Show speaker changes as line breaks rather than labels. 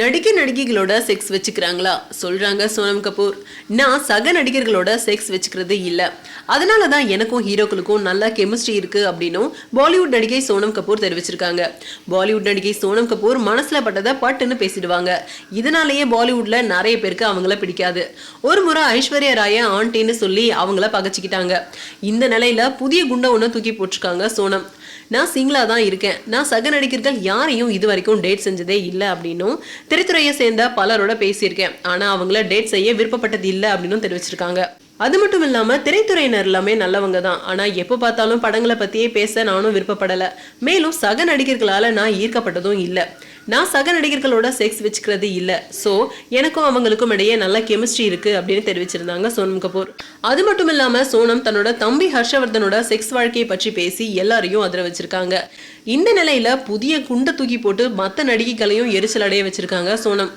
நடிக்க நடிகைகளோட செக்ஸ் வச்சுக்கிறாங்களா? சொல்றாங்க சோனம் கபூர். நான் சக நடிகர்களோட செக்ஸ் வச்சுக்கிறது இல்லை. அதனால தான் எனக்கும் ஹீரோக்களுக்கும் நல்ல கெமிஸ்ட்ரி இருக்கு அப்படின்னும் பாலிவுட் நடிகை சோனம் கபூர் தெரிவிச்சிருக்காங்க. பாலிவுட் நடிகை சோனம் கபூர் மனசுல பட்டதை பட்டுன்னு பேசிடுவாங்க. இதனாலேயே பாலிவுட்ல நிறைய பேருக்கு அவங்கள பிடிக்காது. ஒரு முறை ஐஸ்வர்யா ராய ஆண்டின்னு சொல்லி அவங்கள பகச்சிக்கிட்டாங்க. இந்த நிலையில புதிய குண்டை ஒன்று தூக்கி போட்டிருக்காங்க சோனம். நான் சிங்கிளா தான் இருக்கேன். நான் சக நடிகர்கள் யாரையும் இது வரைக்கும் டேட் செஞ்சதே இல்லை அப்படின்னும் திரைத்துறையை சேர்ந்த பலரோட பேசியிருக்கேன். ஆனால் அவங்கள டேட் செய்ய விருப்பப்பட்டது இல்லை அப்படின்னும் தெரிவிச்சிருக்காங்க. அது மட்டும் இல்லாமல் திரைத்துறையினர் எல்லாமே நல்லவங்க தான் ஆனால் எப்போ பார்த்தாலும் படங்களை பற்றியே பேச நானும் விருப்பப்படலை. மேலும் சக நடிகர்களால் நான் ஈர்க்கப்பட்டதும் இல்லை. நான் சக நடிகர்களோட செக்ஸ் வச்சுக்கிறது இல்லை. ஸோ எனக்கும் அவங்களுக்கும் இடையே நல்ல கெமிஸ்ட்ரி இருக்கு அப்படின்னு தெரிவிச்சிருந்தாங்க சோனம் கபூர். அது மட்டும் இல்லாம சோனம் தன்னோட தம்பி ஹர்ஷவர்தனோட செக்ஸ் வாழ்க்கையை பற்றி பேசி எல்லாரையும் அதிர வச்சிருக்காங்க. இந்த நிலையில புதிய குண்டை தூக்கி போட்டு மற்ற நடிகைகளையும் எரிச்சல் அடைய வச்சிருக்காங்க சோனம்.